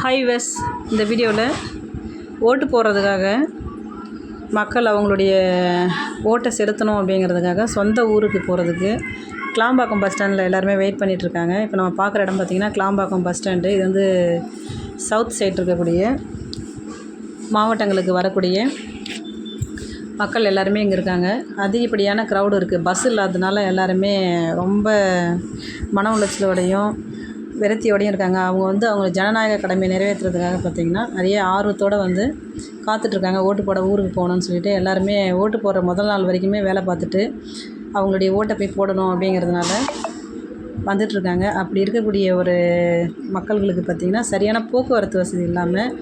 Hi வெஸ் இந்த வீடியோவில் ஓட்டு போடுறதுக்காக மக்கள் அவங்களுடைய ஓட்டை செலுத்தணும் அப்படிங்கிறதுக்காக சொந்த ஊருக்கு போகிறதுக்கு கிளாம்பாக்கம் பஸ் ஸ்டாண்டில் எல்லாருமே வெயிட் பண்ணிகிட்ருக்காங்க இப்போ நம்ம பார்க்குற இடம் பார்த்திங்கன்னா கிளாம்பாக்கம் பஸ் ஸ்டாண்டு. இது வந்து சவுத் சைட் இருக்கக்கூடிய மாவட்டங்களுக்கு வரக்கூடிய மக்கள் எல்லாருமே இங்கே இருக்காங்க. அதிகப்படியான க்ரௌடு இருக்குது பஸ் இல்லாததுனால எல்லாருமே ரொம்ப மன உளைச்சலோடையும் விரத்தியோடையும் இருக்காங்க. அவங்க வந்து அவங்க ஜனநாயக கடமையை நிறைவேற்றுறதுக்காக பார்த்திங்கன்னா நிறைய ஆர்வத்தோடு வந்து காத்துட்ருக்காங்க. ஓட்டு போட ஊருக்கு போகணுன்னு சொல்லிட்டு எல்லாருமே ஓட்டு போடுற முதல் நாள் வரைக்குமே வேலை பார்த்துட்டு அவங்களுடைய ஓட்டை போய் போடணும் அப்படிங்கிறதுனால வந்துட்டுருக்காங்க அப்படி இருக்கக்கூடிய ஒரு மக்கள்களுக்கு பார்த்திங்கன்னா சரியான போக்குவரத்து வசதி இல்லாமல்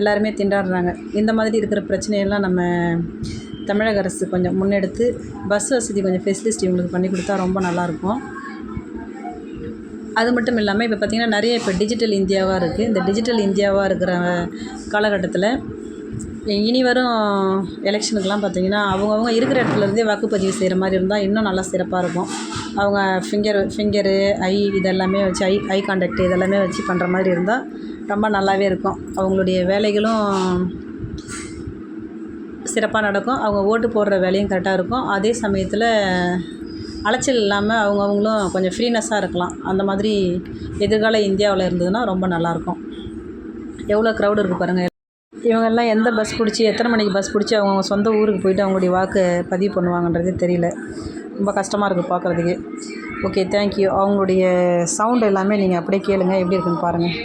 எல்லாருமே திண்டாடுறாங்க. இந்த மாதிரி இருக்கிற பிரச்சனையெல்லாம் நம்ம தமிழக அரசு கொஞ்சம் முன்னெடுத்து பஸ் வசதி கொஞ்சம் ஃபெசிலிஸ்ட் இவங்களுக்கு பண்ணி கொடுத்தா ரொம்ப நல்லாயிருக்கும் அது மட்டும் இல்லாமல் இப்போ பார்த்திங்கன்னா நிறைய இப்போ டிஜிட்டல் இந்தியாவாக இருக்குது. இந்த டிஜிட்டல் இந்தியாவாக இருக்கிற காலகட்டத்தில் இனி வரும் எலெக்ஷனுக்கெலாம் பார்த்திங்கன்னா அவங்கவுங்க இருக்கிற இடத்துல இருந்தே வாக்குப்பதிவு செய்கிற மாதிரி இருந்தால் இன்னும் நல்லா சிறப்பாக இருக்கும். அவங்க ஃபிங்கர் ஃபிங்கரு ஐ இதெல்லாமே வச்சு ஐ ஐ கான்டாக்ட் இதெல்லாமே வச்சு பண்ணுற மாதிரி இருந்தால் ரொம்ப நல்லாவே இருக்கும். அவங்களுடைய வேலைகளும் சிறப்பாக நடக்கும். அவங்க ஓட்டு போடுற வேலையும் கரெக்டாக இருக்கும். அதே சமயத்தில் அலைச்சல் இல்லாமல் அவங்கவுங்களும் கொஞ்சம் ஃப்ரீனஸ்ஸாக இருக்கலாம். அந்த மாதிரி எதிர்கால இந்தியாவில் இருந்ததுன்னா ரொம்ப நல்லாயிருக்கும். எவ்வளோ க்ரௌடு இருக்குது பாருங்கள் இவங்கெல்லாம் எந்த பஸ் பிடிச்சி எத்தனை மணிக்கு பஸ் பிடிச்சி அவங்கவுங்க சொந்த ஊருக்கு போயிட்டு அவங்களுடைய வாக்கு பதிவு பண்ணுவாங்கன்றதே தெரியல. ரொம்ப கஷ்டமாக இருக்குது பார்க்குறதுக்கு ஓகே தேங்க்யூ அவங்களுடைய சவுண்ட் எல்லாமே நீங்கள் அப்படியே கேளுங்கள் எப்படி இருக்குன்னு பாருங்கள்